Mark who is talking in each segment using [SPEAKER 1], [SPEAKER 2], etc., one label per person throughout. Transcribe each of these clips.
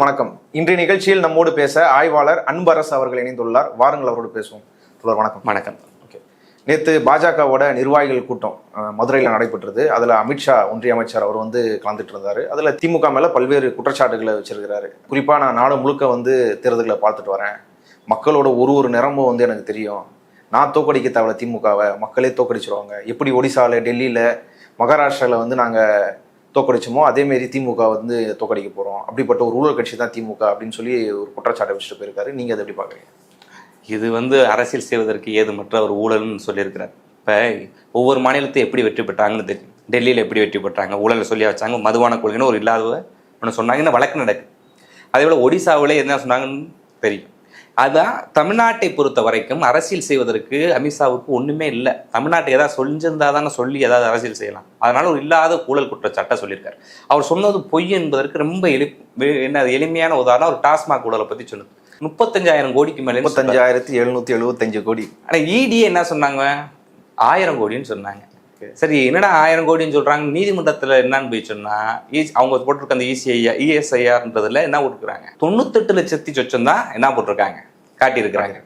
[SPEAKER 1] வணக்கம். இன்றைய நிகழ்ச்சியில் நம்மோடு பேச ஆய்வாளர் அன்பரசு அவர்கள் இணைந்துள்ளார். வாருங்கள் அவரோடு பேசுவோம். தொடர் வணக்கம்.
[SPEAKER 2] வணக்கம்.
[SPEAKER 1] ஓகே. நேற்று பாஜகவோட நிர்வாகிகள் கூட்டம் மதுரையில் நடைபெற்றது. அதில் அமித்ஷா ஒன்றிய அமைச்சர் அவர் வந்து கலந்துட்டு இருந்தாரு அதில் திமுக மேலே பல்வேறு குற்றச்சாட்டுகளை வச்சிருக்கிறாரு. குறிப்பாக நான் நாடு முழுக்க வந்து தேர்தல்களை பார்த்துட்டு வரேன். மக்களோட ஒரு ஒரு நிறமும் வந்து எனக்கு தெரியும். நான் தோக்கடிக்க தேவையில்ல திமுகவை. மக்களே தோக்கடிச்சிருவாங்க. எப்படி ஒடிசாவில் டெல்லியில் மகாராஷ்டிராவில் வந்து நாங்கள் தோக்கடிச்சோமோ அதேமாரி திமுக வந்து தோக்கடிக்க போகிறோம் அப்படிப்பட்ட ஒரு ஊழல் கட்சி தான் திமுக அப்படின்னு சொல்லி ஒரு குற்றச்சாட்டை வச்சுட்டு போயிருக்காரு. நீங்கள் அதை எப்படி பார்க்குறீங்க?
[SPEAKER 2] இது வந்து அரசியல் செய்வதற்கு ஏதுமற்ற ஒரு ஊழல்னு சொல்லியிருக்கிறார். இப்போ ஒவ்வொரு மாநிலத்தையும் எப்படி வெற்றி பெற்றாங்கன்னு தெரியும் டெல்லியில் எப்படி வெற்றி பெற்றாங்க? ஊழலை சொல்லி வச்சாங்க. மதுவான கொள்கைன்னு ஒரு இல்லாத ஒன்று சொன்னாங்கன்னால் வழக்கு நடக்குது அதே போல் ஒடிசாவில் என்ன சொன்னாங்கன்னு தெரியும். அதான் தமிழ்நாட்டை பொறுத்த வரைக்கும் அரசியல் செய்வதற்கு அமித்ஷாவுக்கு ஒன்றுமே இல்லை. தமிழ்நாட்டை ஏதாவது சொல்லியிருந்தா தானே சொல்லி ஏதாவது அரசியல் செய்யலாம். அதனால ஒரு இல்லாத ஊழல் குற்றச்சாட்டை சொல்லியிருக்காரு. அவர் சொன்னது பொய் என்பதற்கு ரொம்ப எளி என்ன அது எளிமையான உதாரணம். ஒரு டாஸ்மாக் ஊழலை பற்றி சொன்னது. முப்பத்தஞ்சாயிரம் கோடிக்கு மேலே
[SPEAKER 1] முப்பத்தஞ்சாயிரத்தி எழுநூத்தி எழுபத்தஞ்சு கோடி.
[SPEAKER 2] ஆனால் இடி என்ன சொன்னாங்க? ஆயிரம் கோடின்னு சொன்னாங்க. சரி என்னடா ஆயிரம் கோடின்னு சொல்றாங்க? நீதிமன்றத்துல என்னன்னு போய் சொன்னா ஈ- அவங்க போட்டிருக்க அந்த E இசிஐஆர் இஎஸ்ஐஆர்ன்றதுல என்ன போட்டிருக்காங்க தொண்ணூத்தெட்டு லட்சத்தி சொச்சம் தான் என்ன போட்டிருக்காங்க? காட்டியிருக்கிறாங்க.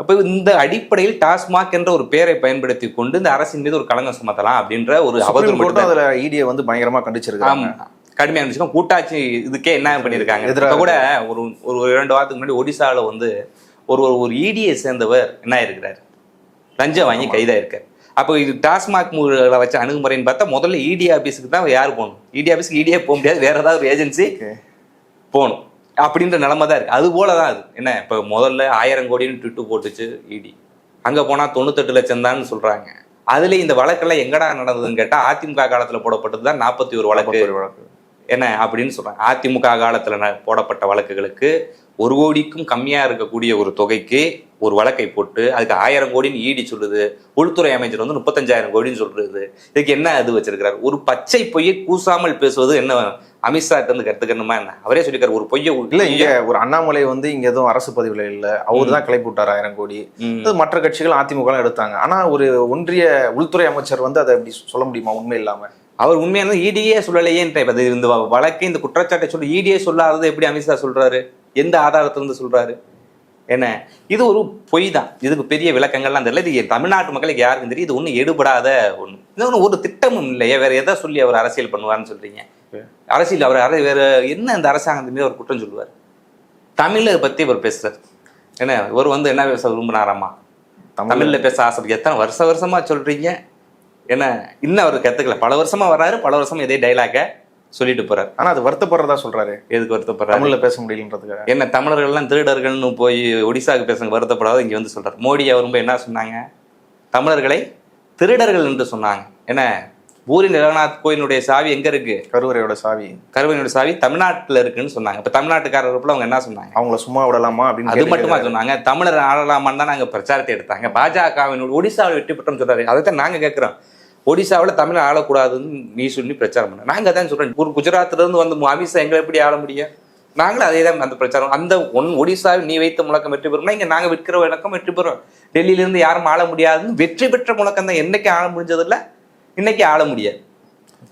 [SPEAKER 2] அப்போ இந்த அடிப்படையில் டாஸ்மாக் என்ற ஒரு பெயரை பயன்படுத்தி கொண்டு இந்த அரசின் மீது ஒரு களங்கம் சுமத்தலாம் அப்படின்ற ஒரு அவதூறு மட்டும்தான்.
[SPEAKER 1] அதுல இடியை வந்து பயங்கரமா கண்டிச்சிருக்காங்க
[SPEAKER 2] ஆமா. கடுமையான இருந்துச்சுன்னா கூட்டாட்சி இதுக்கே என்ன பண்ணியிருக்காங்க? இப்ப கூட ஒரு ஒரு இரண்டு வாரத்துக்கு முன்னாடி ஒடிசால வந்து ஒரு ஒரு இடியை சேர்ந்தவர் என்ன இருக்கிறார் லஞ்சம் வாங்கி கைதா இருக்கார் அப்போ இது டாஸ்மாக் மூல வச்ச அணுகுமுறைன்னு பார்த்தா முதல்ல இடி ஆபீஸுக்கு தான் யார் போகணும்? இடி ஆபீஸ்க்கு இடியே போக முடியாது. வேற ஏதாவது ஒரு ஏஜென்சி. போகணும். அப்படின்ற நிலைமை தான் இருக்கு. அது போல தான் அது. என்ன இப்போ முதல்ல ஆயிரம் கோடின்னு ட்விட்டு போட்டுச்சு இடி அங்க போனா தொண்ணூத்தெட்டு லட்சம் தான் சொல்றாங்க. அதுல இந்த வழக்கெல்லாம் எங்கடா நடந்ததுன்னு கேட்டா அதிமுக காலத்துல போடப்பட்டது தான் நாற்பத்தி ஒரு வழக்கு.
[SPEAKER 1] ஒரு வழக்கு.
[SPEAKER 2] என்ன அப்படின்னு சொல்றாங்க. அதிமுக காலத்துல போடப்பட்ட வழக்குகளுக்கு ஒரு கோடிக்கும் கம்மியா இருக்கக்கூடிய ஒரு தொகைக்கு ஒரு வழக்கை போட்டு அதுக்கு ஆயிரம் கோடின்னு ஈடி சொல்லுது. உள்துறை அமைச்சர் வந்து முப்பத்தஞ்சாயிரம் கோடின்னு சொல்றது. இதுக்கு என்ன அது வச்சிருக்கிறார்? ஒரு பச்சை பொய்யை கூசாமல் பேசுவது என்ன அமித்ஷா இருந்து கத்துக்கணுமா என்ன? அவரே சொல்லியிருக்காரு ஒரு பொய்யை
[SPEAKER 1] இல்ல இங்க ஒரு அண்ணாமலை வந்து இங்க எதுவும் அரசு பதிவுல இல்ல. அவரு தான் கிளப்பி விட்டார் ஆயிரம் கோடி. மற்ற கட்சிகள் அதிமுக எடுத்தாங்க. ஆனா ஒரு ஒன்றிய உள்துறை அமைச்சர் வந்து அதை அப்படி சொல்ல முடியுமா? உண்மை இல்லாம.
[SPEAKER 2] அவர் உண்மையான ஈடியே சொல்லலையேன்ற இப்ப இந்த வழக்கை இந்த குற்றச்சாட்டை சொல்லி ஈடியே சொல்லாததை எப்படி அமித்ஷா சொல்றாரு? எந்த ஆதாரத்திலிருந்து சொல்றாரு? என்ன? இது ஒரு பொய் தான். இதுக்கு பெரிய விளக்கங்கள்லாம் தெரியல. இது தமிழ்நாட்டு மக்களுக்கு யாருக்கும் தெரியும். இது ஒன்றும் எடுபடாத ஒண்ணு. இது ஒன்றும் ஒரு திட்டமும் இல்லையே. வேற எதை சொல்லி அவர் அரசியல் பண்ணுவார்னு சொல்றீங்க? அரசியல் அவர் வேற என்ன இந்த அரசாங்கத்தின் மீது அவர் குற்றம் சொல்லுவார்? தமிழை பத்தி அவர் பேசுறாரு. என்ன? இவர் வந்து என்ன பேச விரும்பினாராமா?
[SPEAKER 1] தமிழ்ல
[SPEAKER 2] தமிழ்ல பேச ஆசை எத்தனை வருஷ வருஷமா சொல்றீங்க? என்ன இன்னும் அவர் கத்துக்கல. பல வருஷமா வர்றாரு பல வருஷமா இதே டைலாக சொல்லிட்டு போறாரு.
[SPEAKER 1] ஆனா அது வருத்தப்படுறதா சொல்றாரு.
[SPEAKER 2] எதுக்கு வருத்தப்படுறாரு?
[SPEAKER 1] தமிழ்ல பேச முடியலன்றதுக்காக.
[SPEAKER 2] என்ன தமிழர்கள் எல்லாம் திருடர்கள்னு போய் ஒடிசாவுக்கு பேசுங்க வருத்தப்படாத இங்க வந்து சொல்றாரு. மோடி அவர் ரொம்ப என்ன சொன்னாங்க? தமிழர்களை திருடர்கள் என்று சொன்னாங்க. என்ன பூரி ஜெகநாத் கோயிலுடைய சாவி எங்க இருக்கு?
[SPEAKER 1] கருவறையோட சாவி.
[SPEAKER 2] கருவனுடைய சாவி தமிழ்நாட்டுல இருக்குன்னு சொன்னாங்க. இப்ப தமிழ்நாட்டுக்காரர்கள் அவங்க என்ன சொன்னாங்க?
[SPEAKER 1] அவங்கள சும்மா விடலாமா அப்படின்னு
[SPEAKER 2] அது மட்டுமா. சொன்னாங்க. தமிழர் ஆளலாமான்னு தான் நாங்க பிரச்சாரத்தை எடுத்தாங்க. பாஜகவினுடைய ஒடிசாவில் வெற்றி பெற்றோம்னு சொல்றாரு. அதைத்தான் நாங்க கேட்கிறோம் ஒடிசாவில் தமிழ் ஆளக்கூடாதுன்னு நீ சொல்லி பிரச்சாரம் பண்ண. நாங்கள் அதான் சொல்கிறேன் ஒரு குஜராத்லேருந்து வந்து அமித்ஷா எங்களை எப்படி ஆள முடியும்? நாங்களும் அதே தான் அந்த பிரச்சாரம். அந்த ஒன் ஒடிசாவில் நீ வைத்த முழக்கம் வெற்றி பெறும்னா இங்கே நாங்கள் விற்கிற விளக்கம் வெற்றி பெறும். டெல்லியிலேருந்து யாரும் ஆள முடியாதுன்னு வெற்றி பெற்ற முழக்கம் தான் என்றைக்கு ஆள முடிஞ்சதில்ல இன்னைக்கு ஆள முடியாது.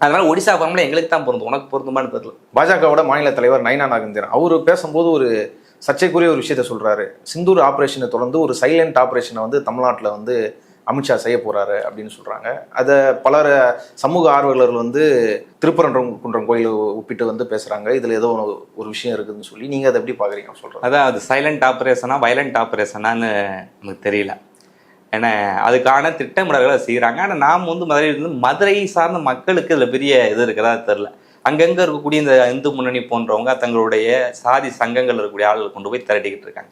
[SPEAKER 2] அதனால ஒடிசா ஃபார்ம்ல எங்களுக்கு தான் பொருந்தும். உனக்கு பொருந்துமான்னு தெரியல.
[SPEAKER 1] பாஜகவோட மாநில தலைவர் நைனா நாகேந்திரன் அவர் பேசும்போது ஒரு சர்ச்சைக்குரிய ஒரு விஷயத்த சொல்றாரு. சிந்தூர் ஆபரேஷனை தொடர்ந்து ஒரு சைலண்ட் ஆபரேஷனை வந்து தமிழ்நாட்டில் வந்து அமித்ஷா செய்ய போகிறாரு அப்படின்னு சொல்கிறாங்க அதை பலர் சமூக ஆர்வலர்கள் வந்து திருப்பரன்றம் குன்றம் கோயில் ஒப்பிட்டு வந்து பேசுகிறாங்க இதில் ஏதோ ஒரு- ஒரு விஷயம் இருக்குதுன்னு சொல்லி. நீங்கள் அதை எப்படி பார்க்குறீங்க சொல்கிறேன்
[SPEAKER 2] அதான் அது சைலண்ட் ஆப்ரேஷனா வைலண்ட் ஆப்ரேஷனான்னு நமக்கு தெரியல. ஏன்னா அதுக்கான திட்டமிடல்களை செய்கிறாங்க ஆனால் நாம் வந்து மதுரையில் இருந்து மதுரை சார்ந்த மக்களுக்கு இதில் பெரிய இது இருக்கிறதா தெரில அங்கங்கே இருக்கக்கூடிய இந்த இந்து முன்னணி போன்றவங்க தங்களுடைய சாதி சங்கங்கள் இருக்கக்கூடிய ஆளுகள் கொண்டு போய் திரட்டிக்கிட்டு இருக்காங்க.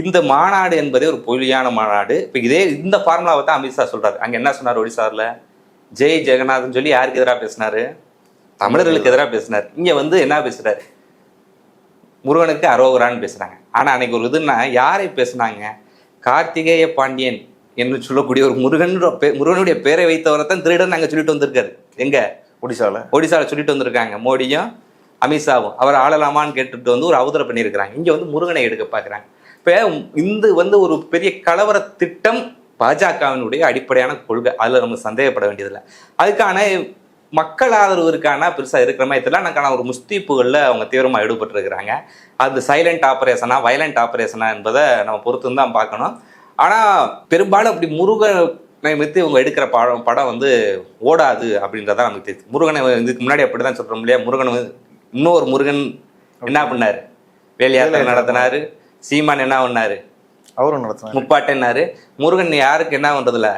[SPEAKER 2] இந்த மாநாடு என்பதே ஒரு பொய்யான மாநாடு. இப்போ இதே இந்த ஃபார்முலாவை தான் அமித்ஷா சொல்றாரு. அங்கே என்ன சொன்னார் ஒடிசாரில் ஜெய் ஜெகநாத்னு சொல்லி யாருக்கு எதிராக பேசினாரு? தமிழர்களுக்கு எதிராக பேசினார். இங்கே வந்து என்ன பேசுறாரு? முருகனுக்கு அரோகரான்னு பேசுறாங்க. ஆனா அன்னைக்கு ஒரு இதுன்னா யாரை பேசுனாங்க? கார்த்திகேய பாண்டியன் என்று சொல்லக்கூடிய ஒரு முருகன் முருகனுடைய பேரை வைத்தவரை தான் திருடன் நாங்க சொல்லிட்டு வந்திருக்காரு. எங்க?
[SPEAKER 1] ஒடிசால.
[SPEAKER 2] ஒடிசால சொல்லிட்டு வந்திருக்காங்க. மோடியும் அமித்ஷாவும். அவர் ஆளலாமான்னு கேட்டுட்டு வந்து ஒரு அவதரை பண்ணியிருக்கிறாங்க. இங்க வந்து முருகனை எடுக்க பார்க்கறாங்க இப்ப இந்த வந்து ஒரு பெரிய கலவர திட்டம் பாஜகவினுடைய அடிப்படையான கொள்கை. அதுல நம்ம சந்தேகப்பட வேண்டியதில்லை. அதுக்கான மக்கள் ஆதரவு இருக்கானா பெருசா இருக்கிற மாதிரி தெரியல. எனக்கான ஒரு முஸ்தீப்புகளில் அவங்க தீவிரமா ஈடுபட்டு இருக்கிறாங்க அது சைலண்ட் ஆபரேஷனா வயலண்ட் ஆபரேஷனா என்பதை நம்ம பொறுத்து தான் பார்க்கணும். ஆனா பெரும்பாலும் அப்படி முருகனை வைத்து இவங்க எடுக்கிற படம் படம் வந்து ஓடாது அப்படின்றத நமக்கு தெரியுது. முருகனை இதுக்கு முன்னாடி அப்படிதான் சொல்றோம் இல்லையா? முருகன் இன்னொரு முருகன் என்ன பண்ணாரு? வேலையாத்திரை நடத்தினாரு. சீமான் என்ன பண்ணாரு
[SPEAKER 1] அவரும் நடத்தினார்.
[SPEAKER 2] முப்பாட்டன்னாரு முருகன் யாருக்கு என்ன பண்றதுல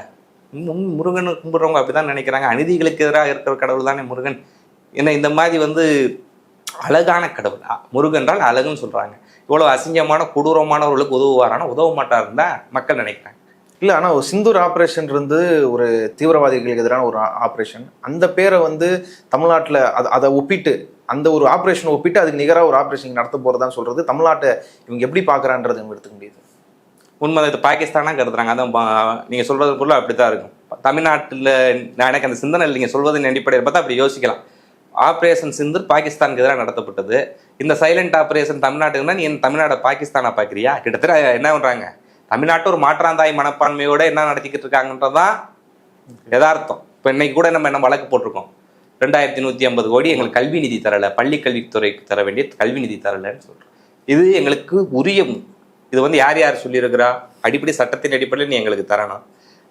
[SPEAKER 2] முன் முருகன் கும்பிடுறவங்க அப்படிதான் நினைக்கிறாங்க. அநீதிகளுக்கு எதிராக இருக்கிற கடவுள் தானே முருகன். என்ன இந்த மாதிரி வந்து அழகான கடவுள். அ, முருகன் என்றால் அழகுன்னு சொல்றாங்க. இவ்வளவு அசிங்கமான கொடூரமானவர்களுக்கு உதவுவாரானா? உதவ மாட்டாருன்னு தான் மக்கள் நினைக்கிறாங்க.
[SPEAKER 1] இல்ல ஆனா ஒரு சிந்தூர் ஆபரேஷன் இருந்து ஒரு தீவிரவாதிகளுக்கு எதிரான ஒரு ஆபரேஷன் அந்த பேரை வந்து தமிழ்நாட்டுல அத- அதை ஒப்பிட்டு அந்த ஒரு ஆப்ரேஷன் ஒப்பிட்டு அதுக்கு நிகராக ஒரு ஆப்ரேஷன் நடத்த போகிறதான்னு சொல்கிறது தமிழ்நாட்டை இவங்க எப்படி பார்க்குறான்றது நம்ம எடுத்துக்க முடியுது.
[SPEAKER 2] உண்மை இது பாகிஸ்தானாக கருதுறாங்க. அதான் பா- சொல்கிறது பொருள் அப்படி தான் இருக்கும். தமிழ்நாட்டில் நான் எனக்கு அந்த சிந்தனை நீங்கள் சொல்வதன் அடிப்படையில் பார்த்தா அப்படி யோசிக்கலாம். ஆப்ரேஷன் சிந்தூர் பாகிஸ்தானுக்கு எதிராக நடத்தப்பட்டது. இந்த சைலண்ட் ஆப்ரேஷன் தமிழ்நாட்டுக்குன்னா நீ என் தமிழ்நாடை பாகிஸ்தானாக பார்க்குறியா? கிட்டத்தட்ட என்ன பண்ணுறாங்க தமிழ்நாட்டை ஒரு மாற்றாந்தாய் மனப்பான்மையோடு என்ன நடத்திக்கிட்டு இருக்காங்கன்றதான் யதார்த்தம். இப்போ இன்னைக்கு கூட நம்ம என்ன வழக்கு போட்டிருக்கோம்? ரெண்டாயிரத்தி நூற்றி ஐம்பது கோடி எங்களுக்கு கல்வி நிதி தரல பள்ளி கல்வித்துறைக்கு தர வேண்டிய கல்வி நிதி தரலன்னு சொல்றோம். இது எங்களுக்கு உரிய இது வந்து யார் யார் சொல்லியிருக்கிறா? அடிப்படை சட்டத்தின் அடிப்படையில் நீ எங்களுக்கு தரணும்.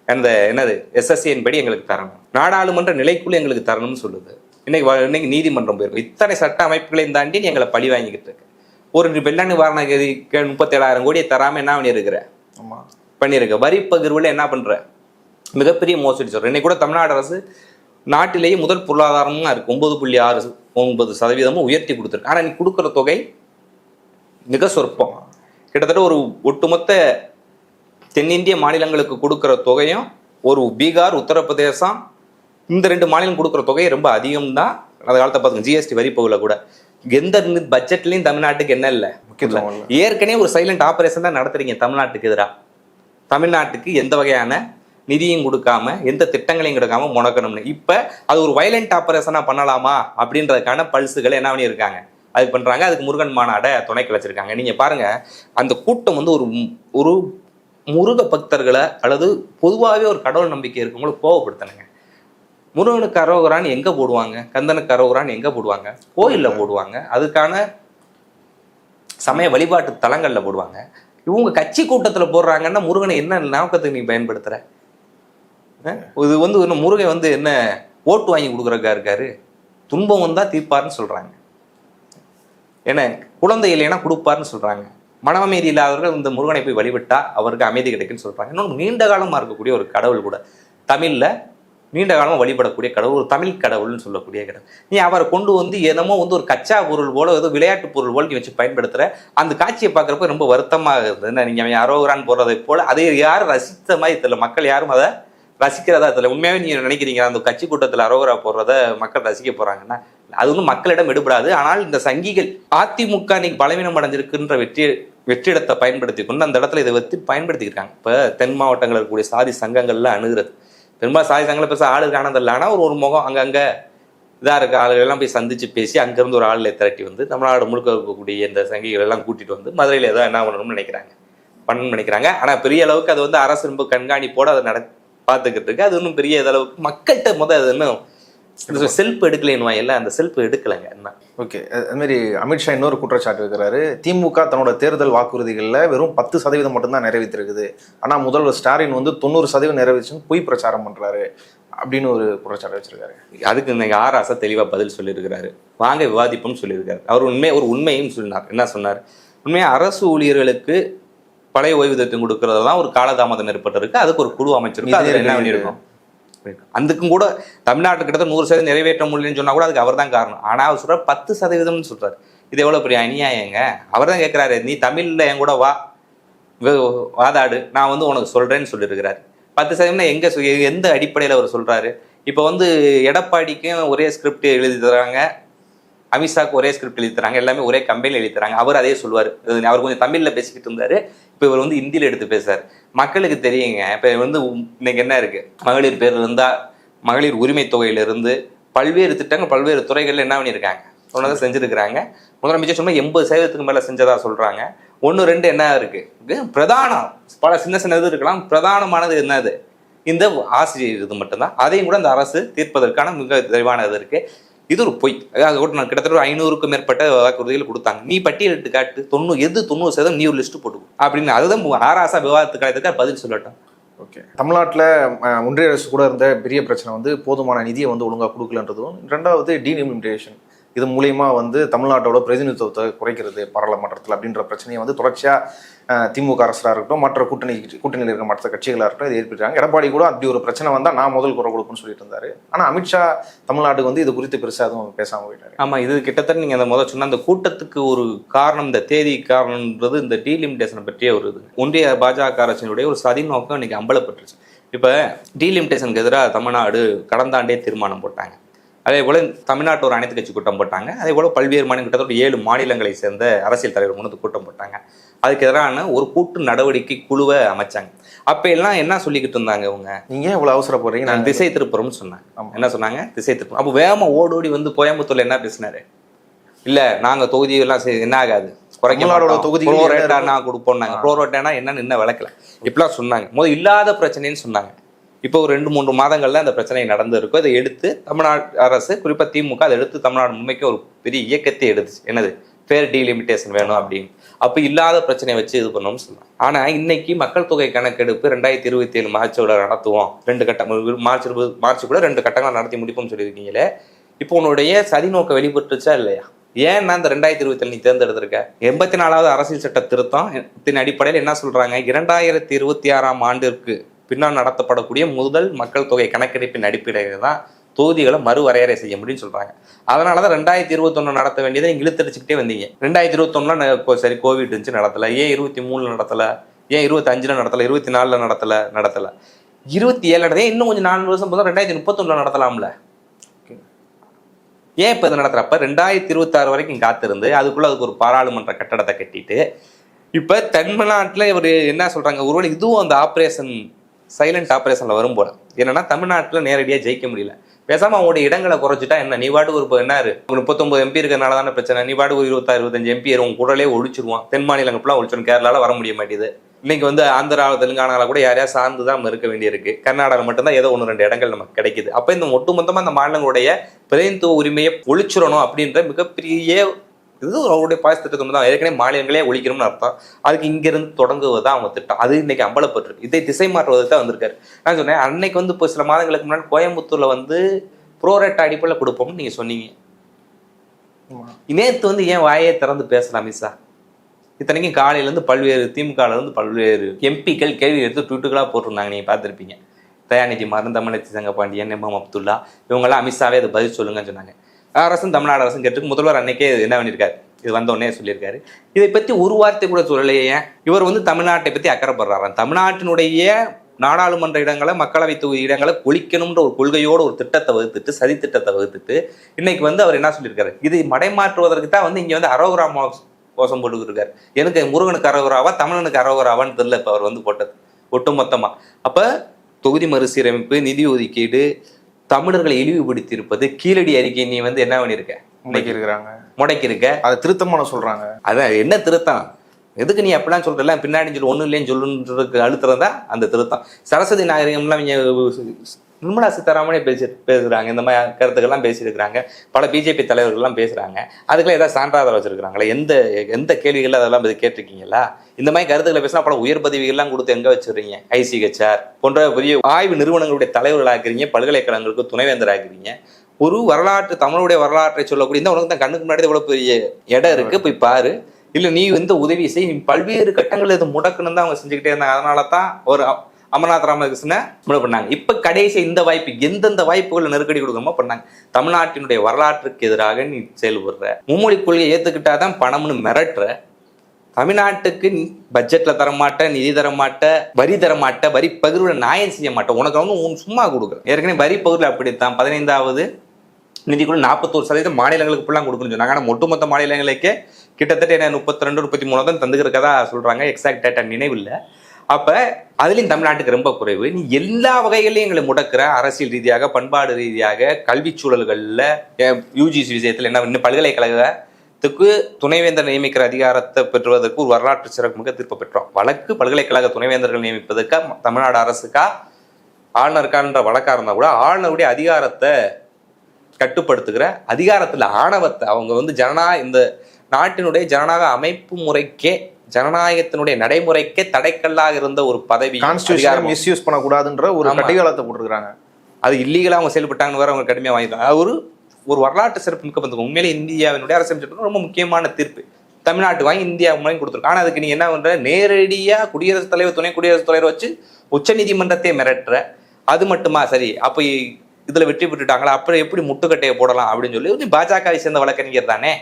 [SPEAKER 2] அந்த என்னது எஸ்எஸ்சியின் படி எங்களுக்கு தரணும். நாடாளுமன்ற நிலைக்குள்ள எங்களுக்கு தரணும்னு சொல்லுது. இன்னைக்கு இன்னைக்கு நீதிமன்றம் போயிருக்கு. இத்தனை சட்ட அமைப்புகளையும் தாண்டி நீ எங்களை பழி வாங்கிக்கிட்டு இருக்க. ஒரு வெள்ள நிவாரண முப்பத்தேழாயிரம் கோடியை தராம என்ன பண்ணியிருக்கிற?
[SPEAKER 1] ஆமா.
[SPEAKER 2] பண்ணியிருக்க. வரி பகிர்வில் என்ன பண்ற? மிகப்பெரிய மோசடி சொல்றேன் இன்னைக்கு கூட தமிழ்நாடு அரசு நாட்டிலேயே முதல் பொருளாதாரமும் இருக்கு. ஒன்பது புள்ளி ஆறு ஒன்பது சதவீதமும் உயர்த்தி கொடுத்துருக்கு. ஆனா நீ கொடுக்குற தொகை மிக சொற்பம். கிட்டத்தட்ட ஒரு ஒட்டுமொத்த தென்னிந்திய மாநிலங்களுக்கு கொடுக்குற தொகையும் ஒரு பீகார் உத்தரப்பிரதேசம் இந்த ரெண்டு மாநிலம் கொடுக்குற தொகை ரொம்ப அதிகம் தான் அந்த காலத்தை பார்த்துங்க ஜிஎஸ்டி வரி பகுல கூட. எந்த பட்ஜெட்லையும் தமிழ்நாட்டுக்கு என்ன இல்லை?
[SPEAKER 1] முக்கியத்துவம் இல்ல.
[SPEAKER 2] ஏற்கனவே ஒரு சைலண்ட் ஆபரேஷன் தான் நடத்துறீங்க தமிழ்நாட்டுக்கு எதிராக தமிழ்நாட்டுக்கு எந்த வகையான நிதியும் கொடுக்காம எந்த திட்டங்களையும் கொடுக்காம முடக்கணும்னு. இப்ப அது ஒரு வயலண்ட் ஆபரேஷனா பண்ணலாமா? அப்படின்றதுக்கான பல்சுகளை என்ன பண்ணியிருக்காங்க? அது பண்றாங்க. அதுக்கு முருகன் மாநாட துணைக்கு வச்சிருக்காங்க. நீங்க பாருங்க அந்த கூட்டம் வந்து ஒரு ஒரு முருக பக்தர்களை அல்லது பொதுவாகவே ஒரு கடவுள் நம்பிக்கை இருக்கவங்கள கோவப்படுத்தணுங்க. முருகனுக்கு அரோகரான்னு எங்க போடுவாங்க? கந்தனுக்கு அரோகரான்னு எங்க போடுவாங்க? கோயில்ல போடுவாங்க. அதுக்கான சமய வழிபாட்டு தலங்கள்ல போடுவாங்க. இவங்க கட்சி கூட்டத்துல போடுறாங்கன்னா முருகனை என்ன நோக்கத்துக்கு நீ பயன்படுத்துற? அஹ்? இது வந்து இன்னும் முருகன் வந்து என்ன ஓட்டு வாங்கி கொடுக்குறக்கா இருக்காரு? துன்பம் வந்தால் தீர்ப்பாருன்னு சொல்கிறாங்க என்ன? குழந்தை இல்லைன்னா கொடுப்பாருன்னு மன அமைதி இல்லாதவர்கள் இந்த முருகனை போய் வழிபட்டா அவருக்கு அமைதி கிடைக்குன்னு சொல்கிறாங்க இன்னொன்று நீண்ட காலமாக இருக்கக்கூடிய ஒரு கடவுள் கூட. தமிழில் நீண்ட காலமாக வழிபடக்கூடிய கடவுள் ஒரு தமிழ் கடவுள்னு சொல்லக்கூடிய கடவுள். நீ அவரை கொண்டு வந்து என்னமோ வந்து ஒரு கச்சா பொருள் போல ஏதோ விளையாட்டு பொருள் போல் நீ வச்சு பயன்படுத்துகிற அந்த காட்சியை பார்க்குறப்ப ரொம்ப வருத்தமாக இருந்தது. என்ன நீங்கள் அவன் அரோகரான் போடுறதை போல் அதை யாரும் ரசித்த மாதிரி தெரியல. மக்கள் யாரும் அதை ரசிக்கிறதா இதில் உண்மையாகவே நீங்கள் நினைக்கிறீங்க? அந்த கட்சி கூட்டத்தில் அரோகரா போடுறத மக்கள் ரசிக்க போகிறாங்கன்னா அது வந்து மக்களிடம் எடுபடாது. ஆனால் இந்த சங்கிகள் அதிமுக இன்னைக்கு பலவீனம் அடைஞ்சிருக்குன்ற வெற்றி வெற்றிடத்தை பயன்படுத்தி கொண்டு அந்த இடத்துல இதை வச்சு பயன்படுத்திக்கிறாங்க இப்போ தென் மாவட்டங்களில் இருக்கக்கூடிய சாதி சங்கங்கள்லாம் அணுகிறது. பெரும்பாலும் சாதி சங்கங்களை பெருசாக ஆளு காணதில்லை ஆனால் ஒரு ஒரு முகம் அங்கங்கே இதாக இருக்க ஆளுகள் எல்லாம் போய் சந்திச்சு பேசி அங்கேருந்து ஒரு ஆளுகளை திரட்டி வந்து தமிழ்நாடு முழுக்க இருக்கக்கூடிய இந்த சங்கிகள் எல்லாம் கூட்டிகிட்டு வந்து மதுரையில் ஏதோ என்ன பண்ணணும்னு நினைக்கிறாங்க. பண்ணணும்னு நினைக்கிறாங்க. ஆனால் பெரிய அளவுக்கு அது வந்து அரசு ரொம்ப கண்காணிப்போடு அதை நட பார்த்துக்கிட்டு இருக்கு. அது இன்னும் பெரிய அளவுக்கு மக்கள்கிட்ட முதல் அது இன்னும் செல்ஃப் எடுக்கலைன்னு எல்லாம் அந்த செல்ஃப் எடுக்கலைங்க என்ன.
[SPEAKER 1] ஓகே. அது மாதிரி அமித்ஷா இன்னொரு குற்றச்சாட்டு வைக்கிறாரு திமுக தன்னோட தேர்தல் வாக்குறுதிகளில் வெறும் பத்து சதவீதம் மட்டும்தான் நிறைவேற்றிருக்குது. ஆனால் முதல்வர் ஸ்டாலின் வந்து தொண்ணூறு சதவீதம் நிறைவேற்றுன்னு பொய் பிரச்சாரம் பண்றாரு அப்படின்னு ஒரு குற்றச்சாட்டு வச்சிருக்காரு.
[SPEAKER 2] அதுக்கு இன்னைக்கு ஆர் ஆசா தெளிவாக பதில் சொல்லியிருக்கிறாரு. வாங்க விவாதிப்போம்னு சொல்லியிருக்காரு. அவர் உண்மை ஒரு உண்மையும் சொன்னார். என்ன சொன்னார்? உண்மையாக அரசு ஊழியர்களுக்கு பழைய ஓய்வூதியத்தை கொடுக்கறதெல்லாம் ஒரு காலதாமதம் ஏற்பட்டிருக்கு. அதுக்கு ஒரு குழு அமைச்சிருக்கு. அதில் என்ன பண்ணியிருக்கோம்? அதுக்கும் கூட தமிழ்நாட்டுக்கு கிட்ட நூறு சதவீதம் நிறைவேற்ற முடியலன்னு சொன்னா கூட அதுக்கு அவர் தான் காரணம். ஆனா அவர் சொல்ற பத்து சதவீதம்னு சொல்றாரு. இது எவ்வளவு பெரிய அநியாயங்க? அவர் தான் கேட்கிறாரு நீ தமிழ்ல என் கூட வா. வாதாடு. நான் வந்து உனக்கு சொல்றேன்னு சொல்லியிருக்கிறாரு. பத்து சதவீதம் எங்க எந்த அடிப்படையில் அவர் சொல்றாரு? இப்போ வந்து எடப்பாடிக்கும் ஒரே ஸ்கிரிப்ட் எழுதி தராங்க. அமித்ஷாக்கு ஒரே ஸ்கிரிப்ட் எழுதி தராங்க எல்லாமே ஒரே கம்பெனியில் எழுதி தராங்க அவர் அதே சொல்லுவார். அவர் கொஞ்சம் தமிழில் பேசிக்கிட்டு இருந்தார். இப்போ இவர் வந்து ஹிந்தியில் எடுத்து பேசுறார். மக்களுக்கு தெரியுங்க இப்போ வந்து இன்னைக்கு என்ன இருக்குது மகளிர் பேர் இருந்தால் மகளிர் உரிமை தொகையிலிருந்து பல்வேறு திட்டங்கள் பல்வேறு துறைகளில் என்ன பண்ணியிருக்காங்க? சொன்னதை செஞ்சுருக்கிறாங்க. முதலமைச்சர் சொன்னால் எண்பது சதவீதத்துக்கு மேலே செஞ்சதாக சொல்கிறாங்க ஒன்று ரெண்டு என்ன இருக்குது பிரதானம். பல சின்ன சின்ன இது இருக்கலாம். பிரதானமானது என்னது? இந்த ஆசிரியர் இது மட்டும்தான். அதையும் கூட இந்த அரசு தீர்ப்பதற்கான மிக தெளிவான இது இருக்குது இது ஒரு பொய். அது கூட நான் கிட்டத்தட்ட ஒரு ஐநூறுக்கும் மேற்பட்ட வாக்குறுதிகள் கொடுத்தாங்க. நீ பட்டியலிட்டு காட்டு. தொண்ணூறு எது தொண்ணூறு சதவீதம் நீ ஒரு லிஸ்ட் போட்டு அப்படின்னு அதுதான் ஆராசா விவாதத்துக்கு அழைத்துக்கு பதில் சொல்லட்டும்.
[SPEAKER 1] ஓகே. தமிழ்நாட்டில் ஒன்றிய அரசு கூட இருந்த பெரிய பிரச்சனை வந்து போதுமான நிதியை வந்து ஒழுங்காக கொடுக்கலன்றதும். ரெண்டாவது டீலிமிட்டேஷன் இது மூலியமா வந்து தமிழ்நாட்டோட பிரதிநிதித்துவத்தை குறைக்கிறது பாராளுமன்றத்தில் அப்படின்ற பிரச்சனையை வந்து தொடர்ச்சியாக திமுக அரசாக இருக்கட்டும் மற்ற கூட்டணி கூட்டணியில் இருக்க மற்ற கட்சிகளாக இருக்கட்டும் இதை ஏற்படுறாங்க எடப்பாடி கூட அப்படி ஒரு பிரச்சனை வந்தால் நான் முதல் குரல் கொடுப்பேன்னு சொல்லிட்டு இருந்தாரு. ஆனால் அமித்ஷா தமிழ்நாட்டுக்கு வந்து இது குறித்து பெருசாக எதுவும் பேசாமல் போயிட்டாரு.
[SPEAKER 2] ஆமாம் இது கிட்டத்தட்ட நீங்கள் அந்த முதல் சொன்ன அந்த கூட்டத்துக்கு ஒரு காரணம் இந்த தேதி காரணம்ன்றது இந்த டீலிமிட்டேஷனை பற்றிய ஒரு இது. ஒன்றிய பாஜக அரசினுடைய ஒரு சதி நோக்கம் இன்னைக்கு அம்பலப்பட்டுருச்சு. இப்போ டீலிமிட்டேஷனுக்கு எதிராக தமிழ்நாடு கடந்த ஆண்டே தீர்மானம் போட்டாங்க. அதே போல தமிழ்நாட்டு ஒரு அனைத்து கட்சி கூட்டம் போட்டாங்க. அதே போல பல்வேறு மாநில கிட்டத்தட்ட ஏழு மாநிலங்களை சேர்ந்த அரசியல் தலைவர் முன்னது கூட்டம் போட்டாங்க. அதுக்கு எதிரான ஒரு கூட்டு நடவடிக்கை குழுவை அமைச்சாங்க. அப்ப எல்லாம் என்ன சொல்லிக்கிட்டு இருந்தாங்க இவங்க?
[SPEAKER 1] நீங்க ஏன் இவ்வளவு அவசரப்படுறீங்க?
[SPEAKER 2] நான் திசை திருப்புறோம்னு சொன்னாங்க. என்ன சொன்னாங்க? திசை திருப்புறம். அப்போ வேகமா ஓடோடி வந்து கோயம்புத்தூர்ல என்ன பேசினாரு? இல்ல நாங்க தொகுதியெல்லாம் என்ன ஆகாது. குறைக்க
[SPEAKER 1] தமிழ்நாடோட
[SPEAKER 2] மாட்டோம்.
[SPEAKER 1] தொகுதிகள்
[SPEAKER 2] Pro
[SPEAKER 1] என்ன
[SPEAKER 2] rata
[SPEAKER 1] இருக்கும்?
[SPEAKER 2] நான் கொடுப்போம்னாங்க.
[SPEAKER 1] ஆ.
[SPEAKER 2] ப்ரோ ரேட்டானா என்னன்னு இன்னும் விளக்கல. இப்படிலாம் சொன்னாங்க. முதல் இல்லாத பிரச்சனைன்னு சொன்னாங்க. இப்போ ஒரு ரெண்டு மூன்று மாதங்களில் அந்த பிரச்சனை நடந்து இருக்கும் எடுத்து தமிழ்நாடு அரசு குறிப்பாக திமுக அதை எடுத்து தமிழ்நாடு முன்மைக்கு ஒரு பெரிய இயக்கத்தை எடுத்துச்சு. என்னது? ஃபேர் டீலிமிட்டேஷன் வேணும் அப்படின்னு. அப்போ இல்லாத பிரச்சனையை வச்சு இது பண்ணணும்னு சொன்னாங்க. ஆனால் இன்னைக்கு மக்கள் தொகை கணக்கெடுப்பு ரெண்டாயிரத்தி இருபத்தி ஏழு மார்ச்சோட நடத்துவோம். ரெண்டு கட்டம் மார்ச் இருபது மார்ச் கூட ரெண்டு கட்டங்கள் நடத்தி முடிப்போம்னு சொல்லியிருக்கீங்களே. இப்போ உன்னுடைய சதிநோக்க வெளிப்பட்டுச்சா இல்லையா? ஏன் அந்த ரெண்டாயிரத்தி இருபத்தி நீ தேர்ந்தெடுத்திருக்க? எண்பத்தி நாலாவது அரசியல் சட்ட திருத்தம் அடிப்படையில் என்ன சொல்றாங்க? இரண்டாயிரத்தி இருபத்தி ஆறாம் ஆண்டிற்கு பின்னால் நடத்தப்படக்கூடிய முதல் மக்கள் தொகை கணக்கெடுப்பின் அடிப்படையில் தான் தொகுதிகளை மறுவரையறை செய்ய முடியும்னு சொல்கிறாங்க அதனால தான் ரெண்டாயிரத்தி இருபத்தொன்னு நடத்த வேண்டியதை நீங்கள் இழுத்தடிச்சுக்கிட்டே வந்தீங்க. ரெண்டாயிரத்தி இருபத்தொன்னில் சரி கோவிட் இருந்துச்சு நடத்தலை. ஏன் இருபத்தி மூணில் நடத்தல? ஏன் இருபத்தஞ்சில் நடத்தலை நடத்தல? இருபத்தி நாலில் நடத்தலை? நடத்தலை. இருபத்தி ஏழு நடத்தல. இன்னும் கொஞ்சம் நாலு வருஷம் போதும் ரெண்டாயிரத்தி முப்பத்தொன்னுல நடத்தலாம்ல? ஏன் இப்போ இதை நடத்துகிறப்ப ரெண்டாயிரத்தி இருபத்தாறு வரைக்கும் காத்திருந்து அதுக்குள்ளே அதுக்கு ஒரு பாராளுமன்ற கட்டடத்தை கட்டிட்டு இப்போ தென்மநாட்டில் இவர் என்ன சொல்கிறாங்க ஒருவேளை இதுவும் அந்த ஆப்ரேஷன் சைலண்ட் ஆப்ரேஷனில் வரும் போல. என்னன்னா தமிழ்நாட்டில் நேரடியாக ஜெயிக்க முடியல. பேசாம அவங்களுடைய இடங்களை குறைச்சிட்டா என்ன? நீ பாட்டு ஒரு என்னாரு என்ன ஒரு முப்பத்தொன்பது எம்பி இருக்கிறனால தானே பிரச்சனை. நீ பாட்டு ஒரு இருபத்தாறு இருபத்தஞ்சு எம்பி உங்க குரலே ஒழிச்சிருவான். தென் மாநிலங்கள் ஃபுல்லாக ஒழிச்சிடும் கேரளாவில் வர முடிய மாட்டேது இன்னைக்கு வந்து ஆந்திரா தெலுங்கானாவில் கூட யாரையா சார்ந்து தான் நம்ம இருக்க வேண்டியிருக்கு. கர்நாடகா மட்டும்தான் ஏதோ ஒன்று ரெண்டு இடங்கள் நமக்கு கிடைக்குது. அப்போ இந்த ஒட்டுமொத்தமாக அந்த மாநிலங்களுடைய பிரதிநிதித்துவ உரிமையை ஒழிச்சிடணும் அப்படின்ற மிகப்பெரிய இது அவருடைய பாய்ஸ் திட்டத்தை தான் ஏற்கனவே மாநிலங்களே ஒழிக்கணும்னு அர்த்தம். அதுக்கு இங்கிருந்து தொடங்குவது அவங்க திட்டம். அது இன்னைக்கு அம்பலப்பட்டிருக்கு. இதை திசை மாற்றுவதற்கு தான் வந்திருக்காரு. நான் சொன்னேன் அன்னைக்கு வந்து இப்போ சில மாதங்களுக்கு முன்னாடி கோயம்புத்தூர்ல வந்து ப்ரோரேட் அடிப்படையில் கொடுப்போம்னு நீங்க சொன்னீங்க. நேத்து வந்து ஏன் வாயை திறந்து பேசலாம் அமித்ஷா இத்தனைக்கும் காலையில இருந்து பல்வேறு திமுகல இருந்து பல்வேறு எம்பிக்கள் கேள்வி எடுத்து ட்விட்டுகளாக போட்டிருந்தாங்க. நீங்க பார்த்திருப்பீங்க. தயாநிதி மாறன் தமிழச்சி சங்கபாண்டியன் எம்எம் அப்துல்லா இவங்கெல்லாம் அமித்ஷாவே அதை பதில் சொல்லுங்கன்னு சொன்னாங்க. அரசும் தமிழ்நாடு அரசும் கேட்டு முதல்வர் அன்னைக்கே என்ன பண்ணியிருக்காரு? இது வந்தோடனே சொல்லியிருக்காரு. இதை பத்தி ஒரு வார்த்தை கூட சொல்லலையே இவர் வந்து தமிழ்நாட்டை பத்தி அக்கறைப்படுறாராம் தமிழ்நாட்டினுடைய நாடாளுமன்ற இடங்களை மக்களவை தொகுதி இடங்களை ஒழிக்கணும்ன்ற ஒரு கொள்கையோட ஒரு திட்டத்தை வகுத்துட்டு சதி திட்டத்தை வகுத்துட்டு இன்னைக்கு வந்து அவர் என்ன சொல்லியிருக்காரு? இது மடைமாற்றுவதற்கு தான் வந்து இங்க வந்து அரோகிராம கோஷம் போட்டுக்கிட்டு இருக்காரு எனக்கு முருகனுக்கு அரோகராவா தமிழனுக்கு அரோகராவான்னு தெரியல இப்ப அவர் வந்து போட்டது ஒட்டுமொத்தமா. அப்ப தொகுதி மறுசீரமைப்பு நிதி ஒதுக்கீடு தமிழர்களை இழிவுபடுத்தி இருப்பது கீழடி அறிக்கை நீ வந்து என்ன பண்ணியிருக்க?
[SPEAKER 1] முடக்கி இருக்கிறாங்க
[SPEAKER 2] முடக்கி இருக்க
[SPEAKER 1] அதை திருத்தமான சொல்றாங்க.
[SPEAKER 2] அதான் என்ன திருத்தம்? எதுக்கு நீ அப்படிலாம் சொல்றல பின்னாடி சொல்லி ஒன்றும் இல்லைன்னு சொல்லுன்றதுக்கு அழுத்துறது அந்த திருத்தம். சரஸ்வதி நாகரிகம்லாம் இவங்க நிர்மலா சீதாராமனே பேசி பேசுகிறாங்க இந்த மாதிரி கருத்துக்கள்லாம் பேசியிருக்கிறாங்க. பல பிஜேபி தலைவர்கள்லாம் பேசுகிறாங்க அதுக்கெல்லாம் ஏதாவது சான்றாதாரம் வச்சுருக்காங்களா எந்த எந்த கேள்விகள் அதெல்லாம் பத்தி கேட்டிருக்கீங்களா? இந்த மாதிரி கருத்துக்களை பேசினா பல உயர் பதவிகள்லாம் கொடுத்து எங்கே வச்சிடுறீங்க ஐசிஹெச்ஆர் போன்ற பெரிய ஆய்வு நிறுவனங்களுடைய தலைவர்களாகிறீங்க பல்கலைக்கழகங்களுக்கு துணைவேந்தராகிறீங்க ஒரு வரலாற்று தமிழுடைய வரலாற்றை சொல்லக்கூடிய இந்த உனக்கு தான் கண்ணுக்கு முன்னாடி இவ்வளோ பெரிய இடம் இருக்கு. போய் பாரு. இல்லை நீ வந்து உதவி செய்? பல்வேறு கட்டங்கள் இது முடக்கணும் தான் அவங்க செஞ்சுக்கிட்டே இருந்தாங்க. அதனால தான் ஒரு அமர்நாத் ராமகிருஷ்ணனை முடிவு பண்ணாங்க. இப்ப கடைசி இந்த வாய்ப்பு எந்தெந்த வாய்ப்புகளை நெருக்கடி கொடுக்கணுமோ பண்ணாங்க. தமிழ்நாட்டினுடைய வரலாற்றுக்கு எதிராக நீ செயல்படுற. மும்மொழி கொள்கையை ஏத்துக்கிட்டாதான் பணம்னு மிரட்டுற. தமிழ்நாட்டுக்கு பட்ஜெட்டில் பட்ஜெட்ல தரமாட்ட நிதி தரமாட்ட வரி தரமாட்ட வரி பகிர்வுல நியாயம் செய்ய மாட்டேன் உனக்கு வந்து உன் சும்மா கொடுக்குற ஏற்கனவே வரி பகிர்வு அப்படித்தான். பதினைந்தாவது நிதிக்குள்ள நாற்பத்தோரு சதவீதம் மாநிலங்களுக்கு ஃபுல்லாக கொடுக்கணும்னு சொன்னாங்க. ஆனால் ஒட்டுமொத்த மாநிலங்களுக்கே கிட்டத்தட்ட என்ன முப்பத்தி ரெண்டு முப்பத்தி மூணு தான் தந்துக்கிறதா சொல்கிறாங்க எக்ஸாக்ட் டேட்டா நினைவில்லை. அப்ப அதுலயும் தமிழ்நாட்டுக்கு ரொம்ப குறைவு. நீ எல்லா வகைகளையும் எங்களை முடக்கிற அரசியல் ரீதியாக பண்பாடு ரீதியாக கல்வி சூழல்கள்ல யூஜிசி விஷயத்துல என்ன இன்னும் பல்கலைக்கழகத்துக்கு துணைவேந்தர் நியமிக்கிற அதிகாரத்தை பெறுவதற்கு ஒரு வரலாற்று சிறப்புமிக்க தீர்ப்பு பெற்றோம். வழக்கு பல்கலைக்கழக துணைவேந்தர்கள் நியமிப்பதற்கா தமிழ்நாடு அரசுக்கா ஆளுநருக்கான்ற வழக்கா இருந்தா கூட ஆளுநருடைய அதிகாரத்தை கட்டுப்படுத்துகிற அதிகாரத்துல ஆணவத்தை அவங்க வந்து ஜனநாயக இந்த நாட்டினுடைய ஜனநாயக அமைப்பு முறைக்கே ஜனநாயகத்தினுடைய நடைமுறைக்கே தடைக்கல்லாக இருந்த ஒரு பதவி
[SPEAKER 1] மிஸ்யூஸ் பண்ணக்கூடாதுன்ற ஒரு. கட்டிகாலத்தை போட்டிருக்காங்க
[SPEAKER 2] அது இல்லீகலாக அவங்க செயல்பட்டாங்கன்னு வேற அவங்க கடுமையாக வாங்கிட்டாங்க அது ஒரு ஒரு வரலாற்று சிறப்பு மிக்க பந்தம் உண்மையிலே இந்தியாவினுடைய அரசியல் ரொம்ப முக்கியமான தீர்ப்பு. தமிழ்நாட்டு வாங்கி இந்தியா முறையும் கொடுத்துருக்கு ஆனால் அதுக்கு நீ என்ன பண்ற? நேரடியாக குடியரசுத் தலைவர் துணை குடியரசுத் தலைவர் வச்சு உச்சநீதிமன்றத்தை மிரட்டுற. அது மட்டுமா? சரி. அப்போ இதுல வெற்றி பெற்றுட்டாங்களா? அப்புறம் எப்படி முட்டுக்கட்டையை போடலாம் அப்படின்னு சொல்லி பாஜகவை சேர்ந்த வழக்கறிஞர் தானே?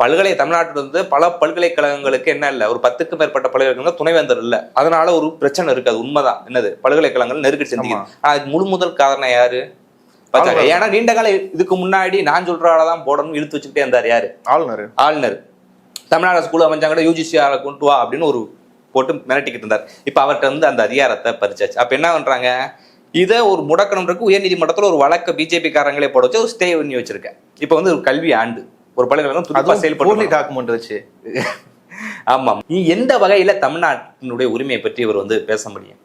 [SPEAKER 2] பல்கலை தமிழ்நாட்டில் இருந்து பல பல்கலைக்கழகங்களுக்கு என்ன இல்லை ஒரு பத்துக்கும் மேற்பட்ட பல்கலைக்கழகங்கள் துணைவேந்தர் இல்லை. அதனால ஒரு பிரச்சனை இருக்கு அது உண்மைதான். என்னது? பல்கலைக்கழகங்கள் நெருக்கடி சந்திக்குது ஆனா அதுக்கு முழு முதல் காரணம் யாரு. ஏன்னா நீண்ட கால இதுக்கு முன்னாடி நான் சொல்ற ஆளதான் போடணும் இழுத்து வச்சுக்கிட்டே இருந்தார் யாரு?
[SPEAKER 1] ஆளுநர்.
[SPEAKER 2] ஆளுநர். தமிழ்நாடு ஸ்கூல் அமைச்சாங்க யூஜிசி ஆளை கொண்டு வா அப்படின்னு ஒரு போட்டு மிரட்டிக்கிட்டு இருந்தார். இப்போ அவர்கிட்ட வந்து அந்த அதிகாரத்தை பறிச்சாச்சு. அப்போ என்ன பண்றாங்க? இதை ஒரு முடக்கணுன்றதுக்கு உயர்நீதிமன்றத்தில் ஒரு வழக்க பிஜேபி காரங்களே போட வச்சு ஒரு ஸ்டே பண்ணி வச்சிருக்கேன். இப்போ வந்து ஒரு கல்வி ஆண்டு. ஒரு பல்கலைக்கழகம் துடிப்பா
[SPEAKER 1] அதுவும் போலி
[SPEAKER 2] செயல்பட்டு
[SPEAKER 1] டாக்குமெண்ட் வச்சு.
[SPEAKER 2] ஆமாம் நீ எந்த வகையில தமிழ்நாட்டினுடைய உரிமையை பற்றி இவர் வந்து பேச முடியும்?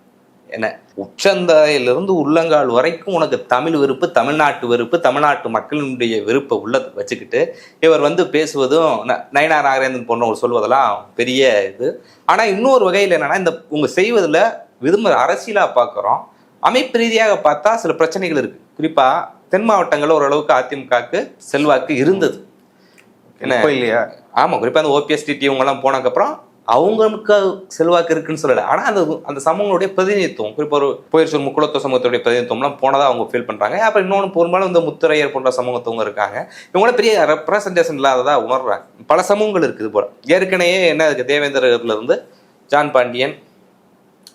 [SPEAKER 2] என்ன? உச்சந்தாயிலிருந்து உள்ளங்கால் வரைக்கும் உனக்கு தமிழ் வெறுப்பு தமிழ்நாட்டு வெறுப்பு தமிழ்நாட்டு மக்களினுடைய வெறுப்பை உள்ள வச்சுக்கிட்டு இவர் வந்து பேசுவதும் நயனா நாகரேந்திரன் போன்றவங்க சொல்வதெல்லாம் பெரிய இது. ஆனா இன்னொரு வகையில் என்னன்னா இந்த உங்க செய்வதில் விரும்ப அரசியலா பார்க்குறோம் அமைப்பு ரீதியாக பார்த்தா சில பிரச்சனைகள் இருக்கு. குறிப்பா தென் மாவட்டங்களில் ஓரளவுக்கு அதிமுகவுக்கு செல்வாக்கு இருந்தது. என்ன?
[SPEAKER 1] இல்லையா?
[SPEAKER 2] ஆமா குறிப்பா அந்த ஓபிஎஸ் டிடி இவங்கெல்லாம் போனதுக்கப்புறம் அவங்களுக்கு செல்வாக்கு இருக்குன்னு சொல்லல. ஆனா அந்த அந்த சமூகங்களுடைய பிரதிநிதித்துவம் குறிப்பா ஒரு போயிருச்சூர் முக்குளத்துவ சமூகத்துடைய பிரதிநிதித்துவம்லாம் போனதா அவங்க ஃபீல் பண்றாங்க. அப்புறம் இன்னொன்று பெரும்பாலும் இந்த முத்துரையர் போன்ற சமூகத்தவங்க இருக்காங்க. இவங்கள பெரிய ரெப்ரசன்டேஷன் இல்லாததா உணர்றாங்க. பல சமூகங்கள் இருக்குது போல. ஏற்கனவே என்ன இருக்கு? தேவேந்திரர்ல இருந்து ஜான் பாண்டியன்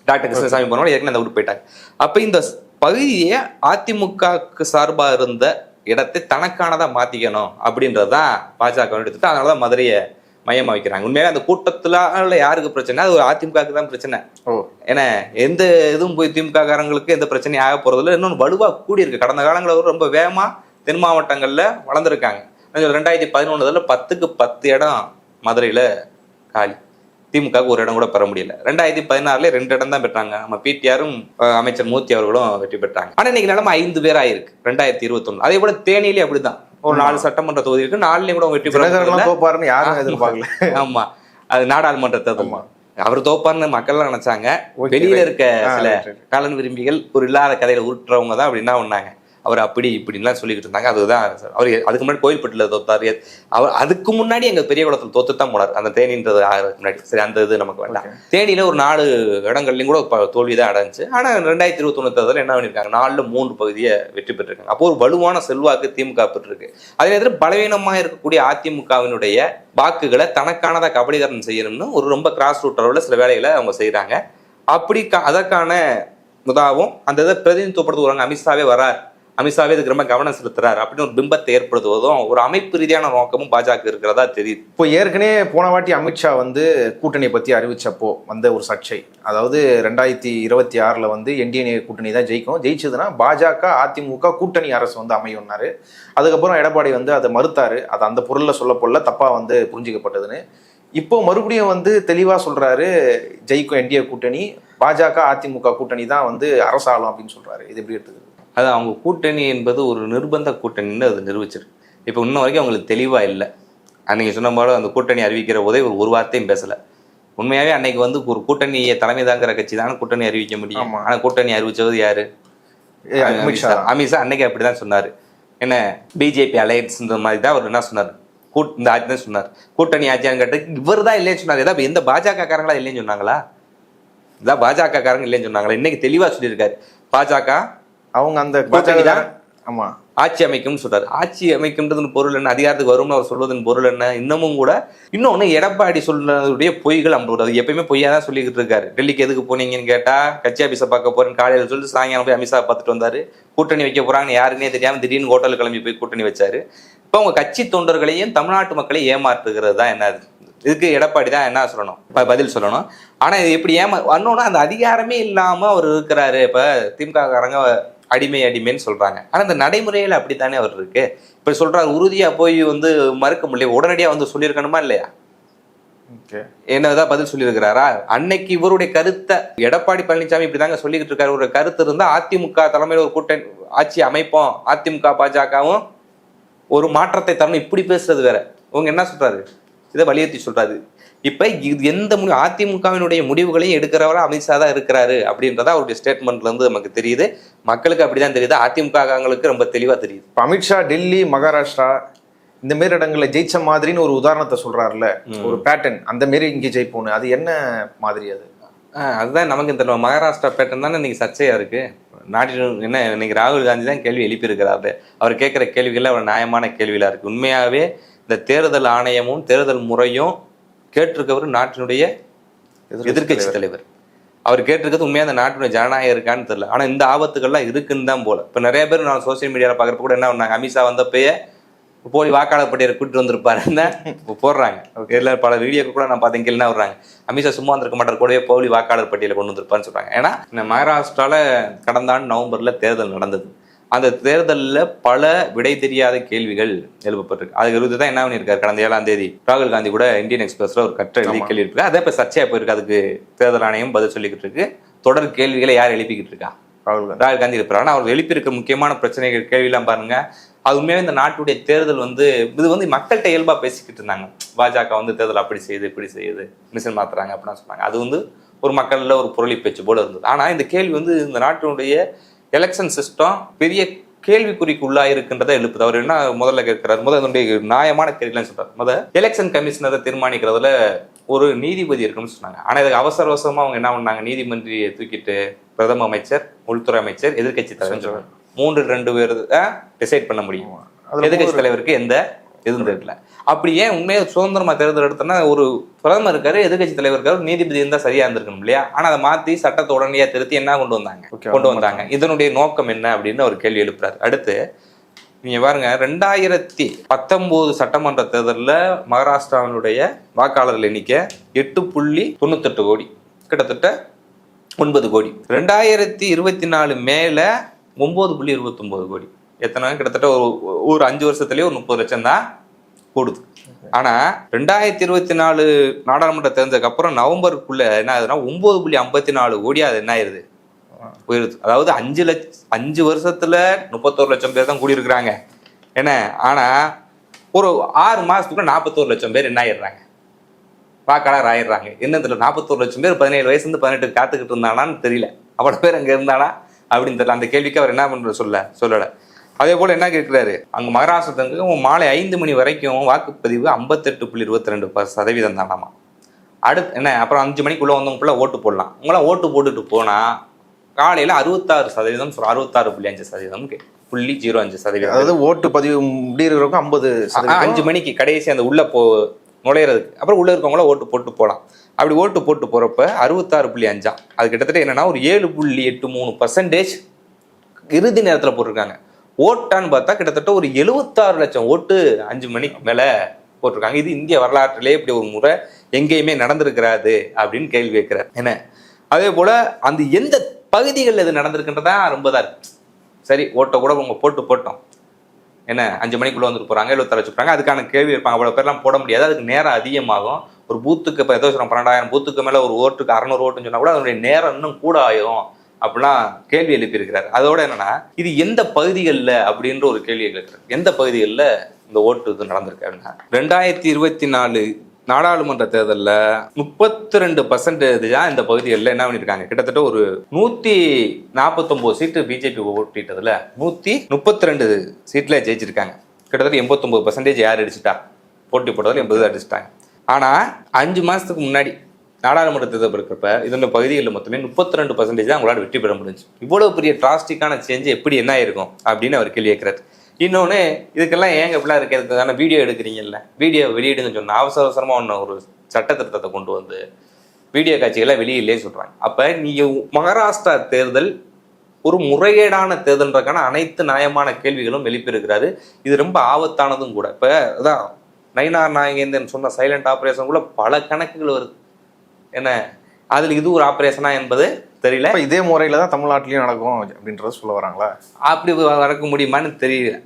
[SPEAKER 2] டாக்டர் கிருஷ்ணசாமி போனவங்க ஏற்கனவே அந்த விட்டு போயிட்டாங்க. அப்ப இந்த பகுதியை அதிமுகவுக்கு சார்பா இருந்த இடத்தை தனக்கானதா மாத்திக்கணும் அப்படின்றது தான் பாஜக எடுத்துட்டு அதனால தான் மதுரையை மையமா வைக்கிறாங்க. உண்மையாவே அந்த கூட்டத்துல யாருக்கு பிரச்சனை? அது ஒரு அதிமுகவுக்கு தான் பிரச்சனை.
[SPEAKER 1] ஓ.
[SPEAKER 2] ஏன்னா எந்த இதுவும் போய் திமுக காரங்களுக்கு எந்த பிரச்சனையும் ஆக போறதில்ல. இன்னொன்று வலுவா கூடி இருக்கு கடந்த காலங்களில் ரொம்ப வேகமா தென் மாவட்டங்கள்ல வளர்ந்துருக்காங்க. ரெண்டாயிரத்தி பதினொன்றுல பத்துக்கு பத்து இடம் மதுரையில காலி. திமுகவுக்கு ஒரு இடம் கூட பெற முடியல. ரெண்டாயிரத்தி பதினாறுல ரெண்டு இடம் தான் பெற்றாங்க. நம்ம பிடிஆரும் அமைச்சர் மூர்த்தி அவர்களும் வெற்றி பெற்றாங்க. ஆனா இன்னைக்கு நிலைமை ஐந்து பேர் ஆயிருக்கு ரெண்டாயிரத்தி இருபத்தொன்னு. அதே போல தேனியிலே அப்படிதான். ஒரு நாலு சட்டமன்ற தொகுதி இருக்கு. நாலுலயும் கூட வெற்றி பெற முடியல.
[SPEAKER 1] தினகரன்லாம் தோப்பாருன்னு யாரும் எதிர்பார்க்கல.
[SPEAKER 2] ஆமா. அது நாடாளுமன்ற தேர்தல் அவர் தோப்பார்னு மக்கள்லாம் நினைச்சாங்க. வெளியில. இருக்க சில. காலன் விரும்பிகள் ஒரு இல்லாத கதையில உருட்டுறவங்க தான் அப்படி என்ன பண்ணாங்க அவர் அப்படி இப்படின்லாம் சொல்லிக்கிட்டு இருந்தாங்க. அதுதான் அவர் அதுக்கு முன்னாடி கோயில்பட்டில தோத்தாரு அவர் அதுக்கு முன்னாடி எங்க பெரிய குளத்தில் தோத்து தான் போனார். அந்த தேனின்றது ஆகிறதுக்கு முன்னாடி. சரி அந்த இது நமக்கு வேண்டாம். தேனியில ஒரு நாலு இடங்கள்லயும் கூட தோல்வி தான் அடைஞ்சு ஆனா ரெண்டாயிரத்தி இருபத்தொன்னு தேர்தல் என்ன பண்ணிருக்காங்க? நாலுல மூன்று பகுதியை வெற்றி பெற்றிருக்காங்க. அப்போ ஒரு வலுவான செல்வாக்கு திமுக பெற்றிருக்கு. அதே நேரத்தில் பலவீனமா இருக்கக்கூடிய அதிமுகவினுடைய வாக்குகளை தனக்கானதா கபலீகரணம் செய்யணும்னு ஒரு ரொம்ப கிராஸ் ரூட் அளவில் சில வேலைகளை அவங்க செய்றாங்க. அப்படி அதற்கான முதாவும் அந்த இதை பிரதிநிதித்துவப்படுத்துவாங்க அமித்ஷாவே வரார் அமித்ஷாவே இதுக்கு ரொம்ப கவனம் செலுத்துறாரு. அப்படின்னு ஒரு பிம்பத்தை ஏற்படுத்துவதும் ஒரு அமைப்பு ரீதியான நோக்கமும் பாஜக இருக்கிறதா தெரியுது.
[SPEAKER 1] இப்போ ஏற்கனவே போன வாட்டி அமித்ஷா வந்து கூட்டணியை பற்றி அறிவிச்சப்போ வந்த ஒரு சர்ச்சை. அதாவது ரெண்டாயிரத்தி இருபத்தி ஆறில் வந்து என்டிஎன்ஏ கூட்டணி தான் ஜெயிக்கும். ஜெயிச்சதுன்னா பாஜக அதிமுக கூட்டணி அரசு வந்து அமையும்னாரு. அதுக்கப்புறம் எடப்பாடி வந்து அதை மறுத்தாரு. அது அந்த பொருளில் சொல்ல போல தப்பாக வந்து புரிஞ்சுக்கப்பட்டதுன்னு. இப்போ மறுபடியும் வந்து தெளிவாக சொல்கிறாரு ஜெயிக்கும் என்டிஏ கூட்டணி பாஜக அதிமுக கூட்டணி தான் வந்து அரசாளும் அப்படின்னு சொல்கிறாரு இது எப்படி எடுத்துக்கிறது?
[SPEAKER 2] அது அவங்க கூட்டணி என்பது ஒரு நிர்பந்த கூட்டணின்னு அது நிரூபிச்சிருக்கு. இப்போ இன்ன வரைக்கும் அவங்களுக்கு தெளிவா இல்லை. அன்னைக்கு சொன்ன போல அந்த கூட்டணி அறிவிக்கிற போதே ஒரு ஒரு வார்த்தையும் பேசல. உண்மையாவே அன்னைக்கு வந்து ஒரு கூட்டணியை தலைமை தாங்கிற கட்சி தானே கூட்டணி அறிவிக்க முடியும்.
[SPEAKER 1] ஆமா.
[SPEAKER 2] ஆனா கூட்டணி அறிவிச்சது யாரு?
[SPEAKER 1] அமித்ஷா. தான்.
[SPEAKER 2] அமித்ஷா அன்னைக்கு அப்படிதான் சொன்னாரு. என்ன பிஜேபி அலையன்ஸ்ன்ற மாதிரி தான் அவர் என்ன சொன்னார்? கூட் இந்த ஆட்சி தான் சொன்னார். கூட்டணி ஆட்சியான்னு கேட்டு இவர் தான் இல்லைன்னு சொன்னார். ஏதாவது எந்த பாஜக காரங்களா இல்லைன்னு சொன்னாங்களா? இதான் பாஜக காரங்க இல்லைன்னு சொன்னாங்களா? இன்னைக்கு தெளிவா சொல்லியிருக்காரு. பாஜக
[SPEAKER 1] அவங்க அந்த
[SPEAKER 2] கூட்டணி தான்.
[SPEAKER 1] ஆமா.
[SPEAKER 2] ஆட்சி அமைக்கும்னு சொல்றாரு. ஆட்சி அமைக்கின்றதன் பொருள் என்ன? அதிகாரத்துக்கு வரும்னு அவர் சொல்வதன் பொருள் என்ன? இன்னமும் கூட இன்னொன்னு எடப்பாடி சொல்றதுடைய பொய்கள் அம்பது அது எப்பயுமே பொய்யா தான் சொல்லிக்கிட்டு இருக்காரு. டெல்லிக்கு எதுக்கு போனீங்கன்னு கேட்டா கட்சி ஆபீஸை பார்க்க போறேன்னு காலையில சொல்லிட்டு சாயங்காலம் போய் அமித்ஷா பார்த்துட்டு வந்தாரு. கூட்டணி வைக்க போறாங்கன்னு யாருன்னே தெரியாம திடீர்னு ஹோட்டல் கிளம்பி போய் கூட்டணி வச்சாரு. இப்போ அவங்க கட்சி தொண்டர்களையும் தமிழ்நாட்டு மக்களையும் ஏமாற்றுகிறது தான் என்ன? இதுக்கு எடப்பாடி தான் என்ன சொல்லணும்? ப- பதில் சொல்லணும். ஆனா இது எப்படி ஏமா இன்னொன்னு அந்த அதிகாரமே இல்லாம அவர் இருக்கிறாரு. இப்ப திமுக காரங்க அடிமை அடிமைன்னு சொல்றாங்க. ஆனா இந்த நடைமுறையில அப்படித்தானே அவர் இருக்கு? இப்ப சொல்றாரு உறுதியா போய் வந்து மறுக்க முடியல. உடனடியா வந்து சொல்லியிருக்கணுமா இல்லையா? என்னதான் பதில் சொல்லியிருக்கிறாரா? அன்னைக்கு இவருடைய கருத்தை எடப்பாடி பழனிசாமி இப்படிதாங்க சொல்லிக்கிட்டு இருக்காரு. ஒரு கருத்து இருந்தா அதிமுக தலைமையில் ஒரு கூட்டணி ஆட்சி அமைப்போம். அதிமுக பாஜகவும் ஒரு மாற்றத்தை தரணும். இப்படி பேசுறது வேற. இவங்க என்ன சொல்றாரு? இதை வலியுறுத்தி சொல்றாரு. இப்ப இது எந்த முடிவு அதிமுகவினுடைய முடிவுகளையும் எடுக்கிறவரா அமித்ஷா தான் இருக்கிறாரு அப்படின்றதா அவருடைய ஸ்டேட்மெண்ட்ல இருந்து நமக்கு தெரியுது. மக்களுக்கு அப்படிதான் தெரியுது. அதிமுகங்களுக்கு ரொம்ப தெளிவா தெரியுது.
[SPEAKER 1] இப்போ அமித்ஷா டெல்லி மகாராஷ்டிரா இந்த மாரி இடங்கள்ல ஜெயிச்ச மாதிரின்னு ஒரு உதாரணத்தை சொல்றாருல்ல. ஒரு பேட்டர்ன் அந்த மாரி இங்கே ஜெயிப்போன்னு அது என்ன மாதிரி அது?
[SPEAKER 2] அதுதான் நமக்கு இந்த மகாராஷ்டிரா பேட்டன் தானே இன்னைக்கு சர்ச்சையா இருக்கு. நாட்டில் என்ன இன்னைக்கு ராகுல் காந்தி தான் கேள்வி எழுப்பியிருக்கிறாரு. அவர் கேட்குற கேள்விகள் அவர் நியாயமான கேள்விகளா இருக்கு. உண்மையாவே இந்த தேர்தல் ஆணையமும் தேர்தல் முறையும் கேட்டிருக்கவர் நாட்டினுடைய எதிர்க்கட்சி தலைவர். அவர் கேட்டிருக்கிறது உண்மையா அந்த நாட்டினுடைய ஜனநாயகம் இருக்கான்னு தெரியல. ஆனா இந்த ஆபத்துகள்லாம் இருக்குன்னு தான் போல. இப்ப நிறைய பேர் நான் சோசியல் மீடியால பாக்குறப்ப கூட என்ன பண்ணாங்க அமித்ஷா வந்தப்பயே போலி வாக்காளர் பட்டியலை கூட்டிட்டு வந்திருப்பாருன்னு இப்ப போடுறாங்க. இதுல பல வீடியோக்கு கூட நான் பார்த்தேன் வர்றாங்க அமித்ஷா சும்மா வந்திருக்க மாட்டார் கூடவே போலி வாக்காளர் பட்டியலை கொண்டு வந்திருப்பான்னு சொல்றாங்க. ஏன்னா இந்த மகாராஷ்டிரால கடந்த ஆண்டு நவம்பர்ல தேர்தல் நடந்தது. அந்த தேர்தலில் பல விடை தெரியாத கேள்விகள் எழுப்பப்பட்டிருக்கு. அதுக்கு விருது தான் என்ன பண்ணியிருக்காரு? கடந்த ஏழாம் தேதி ராகுல் காந்தி கூட இந்தியன் எக்ஸ்பிரஸ்ல ஒரு கட்டுரை எழுதி கேள்வி இருக்கு அதே இப்போ சர்ச்சையா போயிருக்கு. அதுக்கு தேர்தல் ஆணையம் பதில் சொல்லிக்கிட்டு இருக்கு. தொடர் கேள்விகளை யார் எழுப்பிக்கிட்டு இருக்கா?
[SPEAKER 1] ராகுல் காந்தி.
[SPEAKER 2] ராகுல் காந்தி இருப்பார். ஆனால் அவர் எழுப்பியிருக்க முக்கியமான பிரச்சனைகள் கேள்வியெல்லாம் பாருங்க. அது உண்மையாவே இந்த நாட்டுடைய தேர்தல் வந்து இது வந்து மக்கள்கிட்ட இயல்பா பேசிக்கிட்டு இருந்தாங்க. பாஜக வந்து தேர்தல் அப்படி செய்யுது இப்படி செய்யுது மிஷின் மாத்துறாங்க அப்படின்னு சொன்னாங்க. அது வந்து ஒரு மக்கள்ல ஒரு புரளி பேச்சு போல இருந்தது. ஆனா இந்த கேள்வி வந்து இந்த நாட்டினுடைய எலெக்ஷன் சிஸ்டம் பெரிய கேள்விக்குறிக்கு உள்ளாயிருக்கின்றதை எழுப்புது. அவர் என்ன முதல்ல கேட்கிறார்? முதல் இதனுடைய நியாயமான கேள்விலாம் சொல்றாரு. முதல் எலெக்ஷன் கமிஷனரை தீர்மானிக்கிறதுல ஒரு நீதிபதி இருக்குன்னு சொன்னாங்க. ஆனா இதுக்கு அவசர அவசரமா அவங்க என்ன பண்ணாங்க? நீதிமன்றியை தூக்கிட்டு பிரதம அமைச்சர் உள்துறை அமைச்சர் எதிர்க்கட்சி தலைவர் மூன்று ரெண்டு பேர் டிசைட் பண்ண முடியும்.
[SPEAKER 1] அதுல
[SPEAKER 2] எதிர்க்கட்சி தலைவருக்கு எந்த இதுவும் தெரியல. அப்படி ஏன் உண்மையை சுதந்திரமா தேர்தல் எடுத்தோம்னா ஒரு பிரதமர் இருக்காரு எதிர்க்கட்சி தலைவர் இருக்காரு நீதிபதி இருந்தா சரியா இருந்திருக்கணும் இல்லையா? ஆனா அதை மாத்தி சட்டத்தை உடனடியா திருத்தி என்ன கொண்டு வந்தாங்க? கொண்டு வந்தாங்க. இதனுடைய நோக்கம் என்ன அப்படின்னு ஒரு கேள்வி எழுப்புறாரு. அடுத்து நீங்க பாருங்க ரெண்டாயிரத்தி பத்தொன்பது சட்டமன்ற தேர்தலில் மகாராஷ்டிராவினுடைய வாக்காளர்கள் எண்ணிக்கை எட்டு புள்ளி தொண்ணூத்தெட்டு கோடி கிட்டத்தட்ட ஒன்பது கோடி. ரெண்டாயிரத்தி இருபத்தி நாலு மேல ஒன்பது புள்ளி இருபத்தொன்பது கோடி. எத்தனை? கிட்டத்தட்ட ஒரு ஒரு அஞ்சு வருஷத்துலயே ஒரு முப்பது லட்சம் தான் கூடுது ஆனா ரெண்டாயிரத்தி இருபத்தி நாலு நாடாளுமன்ற தேர்ந்ததுக்கு அப்புறம் நவம்பருக்குள்ள என்ன ஆகுதுன்னா ஒன்பது புள்ளி ஐம்பத்தி நாலு கோடி அது என்ன ஆயிருது? போயிருது. அதாவது அஞ்சு லட்ச அஞ்சு வருஷத்துல முப்பத்தோரு லட்சம் பேர் தான் கூடியிருக்கிறாங்க. என்ன? ஆனா ஒரு ஆறு மாசத்துக்குள்ள நாற்பத்தோரு லட்சம் பேர் என்ன ஆயிடுறாங்க? வாக்காளர் ஆயிடுறாங்க. என்ன நாற்பத்தோரு லட்சம் பேர் பதினேழு வயசுலேருந்து பதினெட்டு காத்துக்கிட்டு இருந்தானான்னு தெரியல. அவ்வளோ பேர் அங்கே இருந்தானா? அப்படின்னு தெரியல. அந்த கேள்விக்கு அவர் என்ன பண்ற சொல்ல சொல்லலை. அதே போல் என்ன கேட்குறாரு? அங்கே மகாராஷ்டிரத்துக்கு மாலை ஐந்து மணி வரைக்கும் வாக்குப்பதிவு ஐம்பத்தெட்டு புள்ளி இருபத்தி ரெண்டு சதவீதம் தானாமா. அடுத்து என்ன? அப்புறம் அஞ்சு மணிக்குள்ளே வந்தவங்க ஃபுல்லாக ஓட்டு போடலாம். உங்களாம் ஓட்டு போட்டுட்டு போனால் காலையில் அறுபத்தாறு சதவீதம் சொல்ற அறுபத்தாறு புள்ளி அஞ்சு சதவீதம் புள்ளி ஜீரோ அஞ்சு சதவீதம்
[SPEAKER 1] அதாவது ஓட்டு பதிவு முடியிருக்கிறவங்க ஐம்பது
[SPEAKER 2] அஞ்சு மணிக்கு கடைசி அந்த உள்ள போ நுழையிறதுக்கு. அப்புறம் உள்ள இருக்கவங்கள ஓட்டு போட்டு போகலாம் அப்படி ஓட்டு போட்டு போறப்ப அறுபத்தாறு புள்ளி அஞ்சா. அது கிட்டத்தட்ட என்னன்னா ஒரு ஏழு புள்ளி எட்டு மூணு பர்சன்டேஜ் இறுதி நேரத்தில் போட்டிருக்காங்க. ஓட்டான்னு பார்த்தா கிட்டத்தட்ட ஒரு எழுபத்தாறு லட்சம் ஓட்டு அஞ்சு மணிக்கு மேலே போட்டிருக்காங்க. இது இந்திய வரலாற்றிலே இப்படி ஒரு முறை எங்கேயுமே நடந்திருக்கிறாது அப்படின்னு கேள்வி வைக்கிறார். என்ன? அதே போல அந்த எந்த பகுதிகளில் இது நடந்திருக்குன்றதா ரொம்ப தான் சரி ஓட்டை கூட உங்க போட்டு போட்டோம். என்ன? அஞ்சு மணிக்குள்ள வந்துட்டு போறாங்க எழுபத்தாறு வச்சுருப்பாங்க அதுக்கான கேள்வி இருப்பாங்க அவ்வளோ பேர்லாம் போட முடியாது. அதுக்கு நேரம் அதிகமாகும். ஒரு பூத்துக்கு இப்போ ஏதோ சொல்கிறோம் பன்னெண்டாயிரம் பூத்துக்கு மேலே ஒரு ஓட்டுக்கு அறநூறு ஓட்டுன்னு சொன்னா கூட அதனுடைய நேரம் இன்னும் கூட ஆயிரும். அப்படிலாம் கேள்வி எழுப்பியிருக்கிறார். அதோட என்னன்னா இது எந்த பகுதிகளில் அப்படின்ற ஒரு கேள்வி கேட்குறாரு எந்த பகுதிகளில் இந்த ஓட்டு இது நடந்திருக்கு அப்படின்னா ரெண்டாயிரத்தி இருபத்தி நாலு நாடாளுமன்ற தேர்தலில் முப்பத்தி ரெண்டு பர்சன்டேஜ் தான் இந்த பகுதிகளில் என்ன பண்ணியிருக்காங்க? கிட்டத்தட்ட ஒரு நூற்றி நாற்பத்தொம்போது சீட்டு பிஜேபி ஓட்டிட்டதில் நூற்றி முப்பத்தி ரெண்டு சீட்டில் ஜெயிச்சிருக்காங்க. கிட்டத்தட்ட எண்பத்தொம்போது பர்சன்டேஜ் யார் அடிச்சிட்டா? போட்டி போட்டதில் எண்பது அடிச்சிட்டாங்க. ஆனால் அஞ்சு மாதத்துக்கு முன்னாடி நாடாளுமன்ற தேர்தல் இருக்கிறப்ப இதோட பகுதிகளில் மொத்தமே முப்பத்தி ரெண்டு பர்சன்டேஜ் தான் அவங்களால வெற்றி பெற முடிஞ்சு இவ்வளோ பெரிய டிராஸ்டிக்கான சேஞ்ச் எப்படி என்ன ஆயிருக்கும் அப்படின்னு அவர் கேள்வி கேட்கிறார். இன்னொன்று இதுக்கெல்லாம் ஏங்க இப்படிலாம் இருக்கிறதுக்கான வீடியோ எடுக்கிறீங்கல்ல? வீடியோ வெளியிடுங்கன்னு சொன்னால் அவசர அவசரமாக ஒன்று ஒரு சட்ட திருத்தத்தை கொண்டு வந்து வீடியோ காட்சிகள்லாம் வெளியிலே சொல்கிறாங்க அப்போ நீங்கள் மகாராஷ்டிரா தேர்தல் ஒரு முறைகேடான தேர்தல்ன்றக்கான அனைத்து நியாயமான கேள்விகளும் வெளிப்பிருக்கிறாரு இது ரொம்ப ஆபத்தானதும் கூட. இப்போ அதான் நயினார் நாயகேந்திரன் சொன்ன சைலண்ட் ஆப்ரேஷன் கூட பல கணக்குகள் வருது. என்ன? அதில் இது ஒரு ஆப்ரேஷனா என்பது தெரியல.
[SPEAKER 1] இதே முறையில தான் தமிழ்நாட்டிலயும் நடக்கும் அப்படின்றத சொல்ல வராங்களா?
[SPEAKER 2] அப்படி நடக்க முடியுமான்னு தெரியல.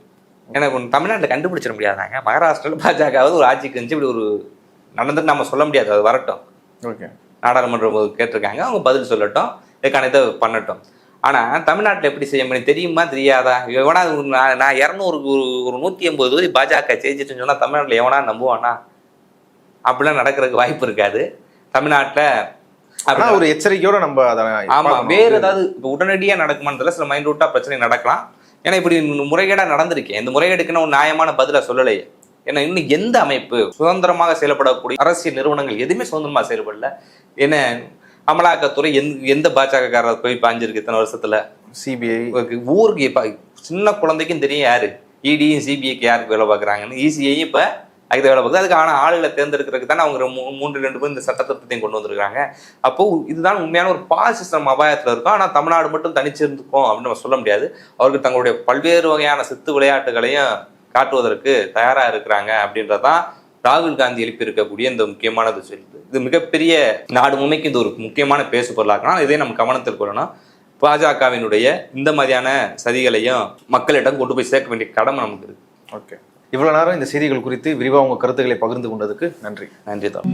[SPEAKER 2] எனக்கு தமிழ்நாட்டில் கண்டுபிடிச்சிட முடியாதாங்க மகாராஷ்டிராவில் பாஜகவது ஒரு ஆட்சிக்கு வந்து இப்படி ஒரு நடந்துட்டு நம்ம சொல்ல முடியாது. அது வரட்டும்.
[SPEAKER 1] ஓகே.
[SPEAKER 2] நாடாளுமன்றம் கேட்டிருக்காங்க. அவங்க பதில் சொல்லட்டும். இதுக்கான இதை பண்ணட்டும். ஆனால் தமிழ்நாட்டில் எப்படி செய்ய முடியும்? தெரியுமா? தெரியாதா? எவனா நான் நான் இரநூறு ஒரு ஒரு நூற்றி எண்பது தொகுதி பாஜக ஜெயிச்சிட்டுன்னு சொன்னால் தமிழ்நாட்டில் எவனா நம்புவானா? அப்படிலாம் நடக்கிறதுக்கு வாய்ப்பு இருக்காது. தமிழ்நாட்டில்
[SPEAKER 1] ஆனா ஒரு எச்சரிக்கையோட நம்ம அதை
[SPEAKER 2] ஆமா. வேற ஏதாவது இப்போ உடனடியாக நடக்குமான்றதுல சில மைண்ட் ரூட்டா பிரச்சனை நடக்கலாம். ஏன்னா இப்படி முறைகேடா நடந்திருக்கேன் இந்த முறைகேடுக்குன்னு ஒரு நியாயமான பதிலை சொல்லலையே. ஏன்னா இன்னும் எந்த அமைப்பு சுதந்திரமாக செயல்படக்கூடிய அரசியல் நிறுவனங்கள் எதுவுமே சுதந்திரமாக செயல்படல. என்ன அமலாக்கத்துறை எந்த எந்த பாஜகக்காரர் போய் பாஞ்சிருக்கு இத்தனை வருஷத்துல?
[SPEAKER 1] சிபிஐ.
[SPEAKER 2] ஊருக்கு சின்ன குழந்தைக்கும் தெரியும் யாரு? இடியும் சிபிஐக்கு யாருக்கு வேலை பார்க்குறாங்கன்னு. இசிஐயும் இப்போ அதுக்கு வேலை பார்க்குது. அதுக்கான ஆளுகளை தேர்ந்தெடுக்கிறதுக்கு தானே அவங்க மூ- மூன்று ரெண்டு பேர் இந்த சட்டத்திட்டத்தையும் கொண்டு வந்திருக்காங்க. அப்போ இதுதான் உண்மையான ஒரு பாசிசம் அபாயத்தில் இருக்கும். ஆனால் தமிழ்நாடு மட்டும் தனிச்சிருந்துக்கும் அப்படின்னு நம்ம சொல்ல முடியாது. அவர்கள் தங்களுடைய பல்வேறு வகையான சித்து விளையாட்டுகளையும் காட்டுவதற்கு தயாராக இருக்கிறாங்க அப்படின்றதான் ராகுல் காந்தி எழுப்பி இருக்கக்கூடிய இந்த முக்கியமானது சொல்லுது. இது மிகப்பெரிய நாடு முன்னைக்கு இந்த ஒரு முக்கியமான பேசு பொருளாக்கணும் இதே நம்ம கவனத்தில் கொள்ளணும். பாஜகவினுடைய இந்த மாதிரியான சதிகளையும் மக்களிடம் கொண்டு போய் சேர்க்க வேண்டிய கடமை நமக்கு இருக்கு.
[SPEAKER 1] ஓகே. இவ்வளவு நேரம் இந்த செய்திகள் குறித்து விரிவாக உங்கள் கருத்துக்களை பகிர்ந்து கொண்டதுக்கு நன்றி.
[SPEAKER 2] நன்றி தான்